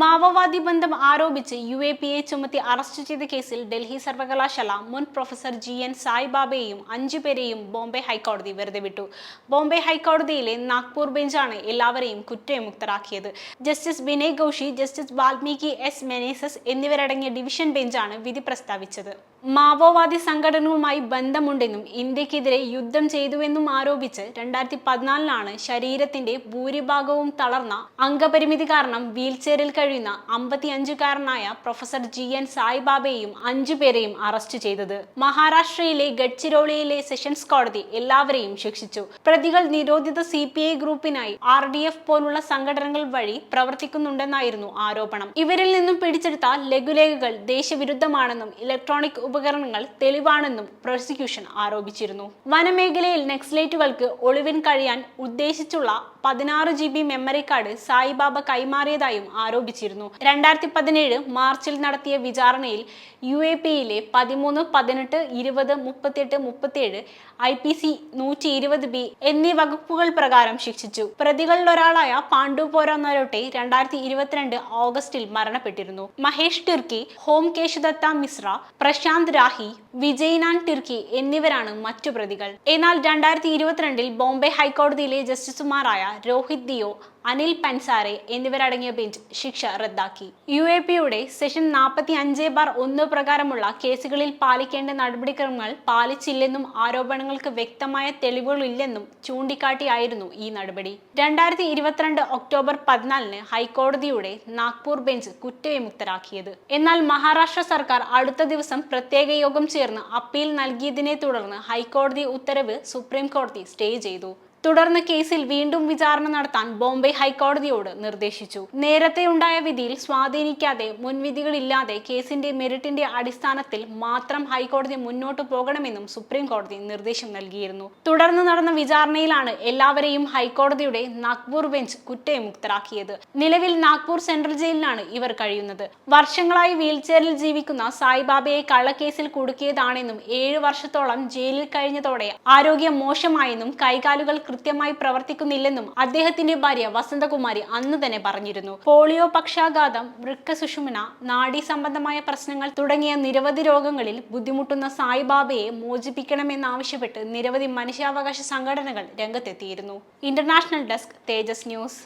മാവോവാദി ബന്ധം ആരോപിച്ച് U A P A ചുമത്തി അറസ്റ്റ് ചെയ്ത കേസിൽ ഡൽഹി സർവകലാശാല മുൻ പ്രൊഫസർ ജി എൻ സായിബാബയെയും അഞ്ചുപേരെയും ബോംബെ ഹൈക്കോടതി വെറുതെ വിട്ടു. ബോംബെ ഹൈക്കോടതിയിലെ നാഗ്പൂർ ബെഞ്ചാണ് എല്ലാവരെയും കുറ്റവിമുക്തരാക്കിയത്. Justice Vinay Joshi justice Valmiki S Menezes എന്നിവരടങ്ങിയ ഡിവിഷൻ ബെഞ്ചാണ് വിധി പ്രസ്താവിച്ചത്. മാവോവാദി സംഘടനകളുമായി ബന്ധമുണ്ടെന്നും ഇന്ത്യക്കെതിരെ യുദ്ധം ചെയ്തുവെന്നും ആരോപിച്ച് രണ്ടായിരത്തി പതിനാലിലാണ് ശരീരത്തിന്റെ ഭൂരിഭാഗവും തളർന്ന അംഗപരിമിതി കാരണം വീൽചെയറിൽ കഴിയുന്ന അമ്പത്തിയഞ്ചുകാരനായ പ്രൊഫസർ ജി എൻ സായിബാബയെയും അഞ്ചുപേരെയും അറസ്റ്റ് ചെയ്തത്. മഹാരാഷ്ട്രയിലെ ഗഡ്ചിരോളിയിലെ സെഷൻസ് കോടതി എല്ലാവരെയും ശിക്ഷിച്ചു. പ്രതികൾ നിരോധിത സി പി ഐ ഗ്രൂപ്പിനായി ആർ ഡി എഫ് പോലുള്ള സംഘടനകൾ വഴി പ്രവർത്തിക്കുന്നുണ്ടെന്നായിരുന്നു ആരോപണം. ഇവരിൽ നിന്നും പിടിച്ചെടുത്ത ലഘുലേഖകൾ ദേശവിരുദ്ധമാണെന്നും ഇലക്ട്രോണിക് ഉപകരണങ്ങൾ തെളിവാണെന്നും പ്രോസിക്യൂഷൻ ആരോപിച്ചിരുന്നു. വനമേഖലയിൽ നക്സലേറ്റുകൾക്ക് ഒളിവിൻ കഴിയാൻ ഉദ്ദേശിച്ചുള്ള പതിനാറ് G B memory card Saibaba കൈമാറിയതായും ആരോപിച്ചിരുന്നു. രണ്ടായിരത്തി പതിനേഴ് മാർച്ചിൽ നടത്തിയ വിചാരണയിൽ യു എ പിയിലെ പതിമൂന്ന് പതിനെട്ട് ഇരുപത് മുപ്പത്തിയെട്ട് മുപ്പത്തിയേഴ് ഐ പി സി നൂറ്റി ഇരുപത് ബി എന്നീ വകുപ്പുകൾ പ്രകാരം ശിക്ഷിച്ചു. പ്രതികളിലൊരാളായ പാണ്ഡു പോരാന്നരോട്ടെ രണ്ടായിരത്തി ഇരുപത്തിരണ്ട് ഓഗസ്റ്റിൽ മരണപ്പെട്ടിരുന്നു. മഹേഷ് ടിർക്കി ഹോം കേശുദത്ത മിശ്ര പ്രശാന്ത് രാഹി വിജയ്നാൻ ടിർക്കി എന്നിവരാണ് മറ്റു പ്രതികൾ. എന്നാൽ രണ്ടായിരത്തി ഇരുപത്തിരണ്ടിൽ ബോംബെ ഹൈക്കോടതിയിലെ ജസ്റ്റിസുമാരായ രോഹിത് ദിയോ അനിൽ പൻസാരെ എന്നിവരടങ്ങിയ ബെഞ്ച് ശിക്ഷ റദ്ദാക്കി. യു എ പിയുടെ സെഷൻ നാൽപ്പത്തി അഞ്ച് ബാർ ഒന്ന് പ്രകാരമുള്ള കേസുകളിൽ പാലിക്കേണ്ട നടപടിക്രമങ്ങൾ പാലിച്ചില്ലെന്നും ആരോപണങ്ങൾക്ക് വ്യക്തമായ തെളിവുകളില്ലെന്നും ചൂണ്ടിക്കാട്ടിയായിരുന്നു ഈ നടപടി. രണ്ടായിരത്തി ഇരുപത്തിരണ്ട് ഒക്ടോബർ പതിനാലിന് ഹൈക്കോടതിയുടെ നാഗ്പൂർ ബെഞ്ച് കുറ്റവിമുക്തരാക്കിയത്. എന്നാൽ മഹാരാഷ്ട്ര സർക്കാർ അടുത്ത ദിവസം പ്രത്യേക യോഗം ചേർന്ന് അപ്പീൽ നൽകിയതിനെ തുടർന്ന് ഹൈക്കോടതി ഉത്തരവ് സുപ്രീം കോടതി സ്റ്റേ ചെയ്തു. തുടർന്ന് കേസിൽ വീണ്ടും വിചാരണ നടത്താൻ ബോംബെ ഹൈക്കോടതിയോട് നിർദ്ദേശിച്ചു. നേരത്തെ ഉണ്ടായ വിധിയിൽ സ്വാധീനിക്കാതെ മുൻവിധികളില്ലാതെ കേസിന്റെ മെറിറ്റിന്റെ അടിസ്ഥാനത്തിൽ മാത്രം ഹൈക്കോടതി മുന്നോട്ട് പോകണമെന്നും സുപ്രീം കോടതി നിർദ്ദേശം നൽകിയിരുന്നു. തുടർന്ന് നടന്ന വിചാരണയിലാണ് എല്ലാവരെയും ഹൈക്കോടതിയുടെ നാഗ്പൂർ ബെഞ്ച് കുറ്റവിമുക്തരാക്കിയത്. നിലവിൽ നാഗ്പൂർ സെൻട്രൽ ജയിലിലാണ് ഇവർ കഴിയുന്നത്. വർഷങ്ങളായി വീൽചെയറിൽ ജീവിക്കുന്ന സായിബാബയെ കള്ളക്കേസിൽ കുടുക്കിയതാണെന്നും ഏഴ് വർഷത്തോളം ജയിലിൽ കഴിഞ്ഞതോടെ ആരോഗ്യം മോശമായെന്നും കൈകാലുകൾ കൃത്യമായി പ്രവർത്തിക്കുന്നില്ലെന്നും അദ്ദേഹത്തിന്റെ ഭാര്യ വസന്തകുമാരി അന്ന് തന്നെ പറഞ്ഞിരുന്നു. പോളിയോ പക്ഷാഘാതം വൃക്ക സുഷുമന നാഡീ സംബന്ധമായ പ്രശ്നങ്ങൾ തുടങ്ങിയ നിരവധി രോഗങ്ങളിൽ ബുദ്ധിമുട്ടുന്ന സായിബാബയെ മോചിപ്പിക്കണമെന്നാവശ്യപ്പെട്ട് നിരവധി മനുഷ്യാവകാശ സംഘടനകൾ രംഗത്തെത്തിയിരുന്നു. International desk Tejas news.